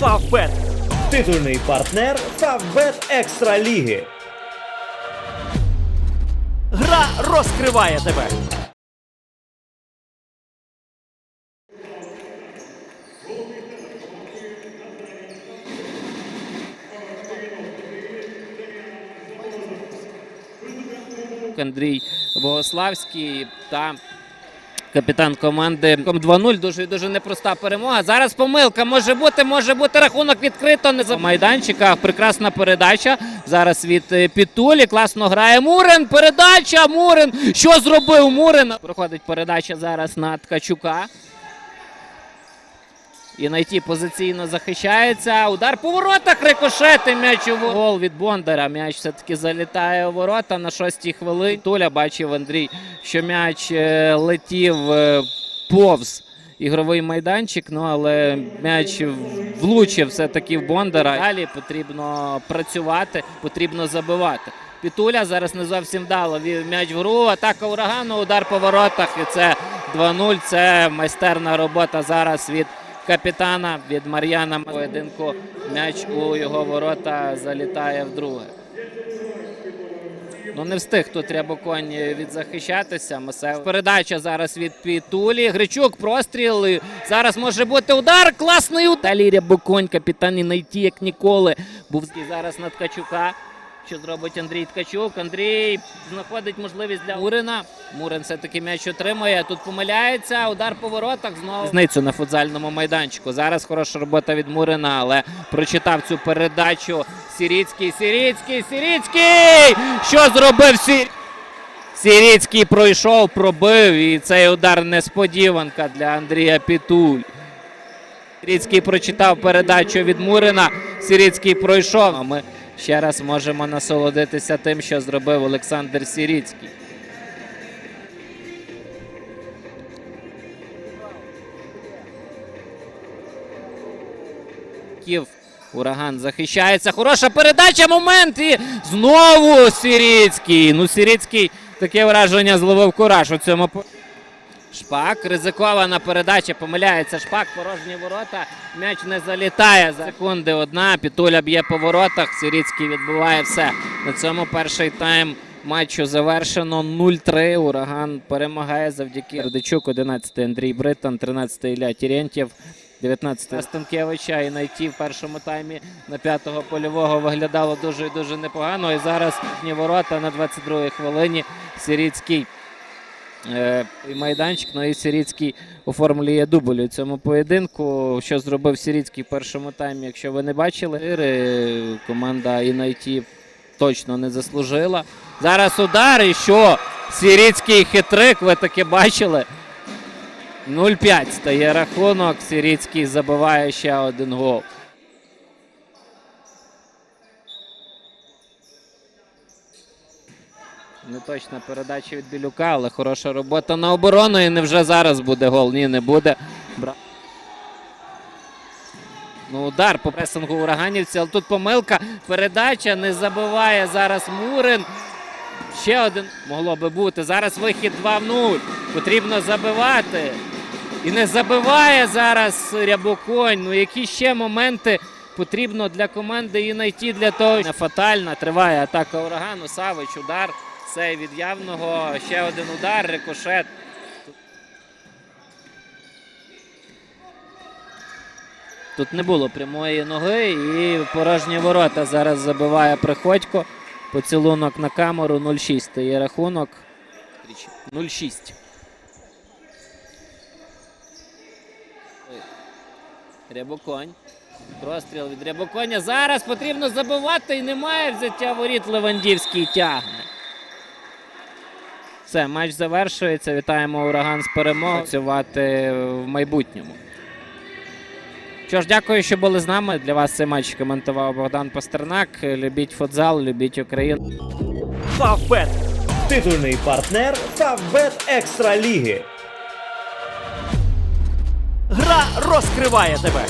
Фавбет. Титульний партнер Фавбет Екстра Ліги. Гра розкриває тебе. Андрій Богославський та капітан команди 2-0. Дуже дуже непроста перемога. Зараз помилка може бути, може бути рахунок відкрито. Не за майданчика. Прекрасна передача. Зараз від е, Пітулі. Класно грає Мурин. Передача. Мурин. Що зробив Мурин? Проходить передача зараз на Ткачука. І найти позиційно захищається. Удар по воротах. Рикошети м'яч гол від Бондара. М'яч все-таки залітає у ворота на шостій хвилині. Толя бачив Андрій, що м'яч е, летів е, повз ігровий майданчик. Ну але м'яч влучив все-таки в Бондара. Далі потрібно працювати, потрібно забивати. Пітуля зараз не зовсім вдало. М'яч в гру. Атака урагану, удар по воротах. І це 2-0. Це майстерна робота зараз від капітана від Мар'яна поєдинку. М'яч у його ворота залітає вдруге. Ну не встиг тут Рябоконь відзахищатися. Масев. Передача зараз від Пітулі. Гричук простріл. Зараз може бути удар. Класний удар. Далі Рябоконь, капітан і найти як ніколи. Був зараз на Ткачука. Що зробить Андрій Ткачук? Андрій знаходить можливість для Мурина. Мурин все-таки м'яч отримує. Тут помиляється. Удар по воротах. Знову Зницю на футзальному майданчику. Зараз хороша робота від Мурина, але прочитав цю передачу. Сіріцький, Сіріцький, Сіріцький! Що зробив Сіріцький? Сіріцький пройшов, пробив. І цей удар несподіванка для Андрія Пітуль. Сіріцький прочитав передачу від Мурина. Сіріцький пройшов. А ми ще раз можемо насолодитися тим, що зробив Олександр Сіріцький. Київ. Ураган захищається. Хороша передача. Момент. І знову Сіріцький. Ну, Сіріцький таке враження зловив кураж у цьому. Шпак. Ризикована передача. Помиляється Шпак. Порожні ворота. М'яч не залітає. За секунди одна. Пітуля б'є по воротах. Сіріцький відбиває все. На цьому перший тайм матчу завершено 0-3. Ураган перемагає завдяки Радичук, 11 Андрій Британ, 13 Ілля Тірєнтєв. 19 Станкевича і найти в першому таймі на п'ятого польового виглядало дуже і дуже непогано. І зараз ворота на 22-й хвилині. Сіріцький і майданчик. Ну і Сіріцький оформлює дубль у цьому поєдинку. Що зробив Сіріцький в першому таймі, якщо ви не бачили, е, команда Інайті точно не заслужила. Зараз удар і що? Сіріцький хитрик, ви таке бачили. 0-5 стає рахунок. Сіріцький забиває ще один гол. Неточна передача від Білюка, але хороша робота на оборону. І невже зараз буде гол? Ні, не буде. Бра- Ну, удар по пресингу ураганівці, але тут помилка. Передача не забиває зараз Мурин. Ще один могло би бути. Зараз вихід 2-0. Потрібно забивати. І не забиває зараз Рябоконь. Ну які ще моменти потрібно для команди і знайти для того. Не фатальна. Триває атака урагану. Савич, удар. Цей від явного. Ще один удар. Рикошет. Тут не було прямої ноги і порожні ворота зараз забиває Приходько. Поцілунок на камеру 0-6 стає рахунок. 0-6. Рябоконь. Простріл від Рябоконя. Зараз потрібно забивати і немає взяття воріт. Левандівський тягне. Все, матч завершується. Вітаємо ураган з перемогою. Працювати в майбутньому. Що ж, дякую, що були з нами. Для вас цей матч коментував Богдан Пастернак. Любіть футзал, любіть Україну. Фавбет. Титульний партнер Фавбет Екстра Ліги. Гра розкриває тебе.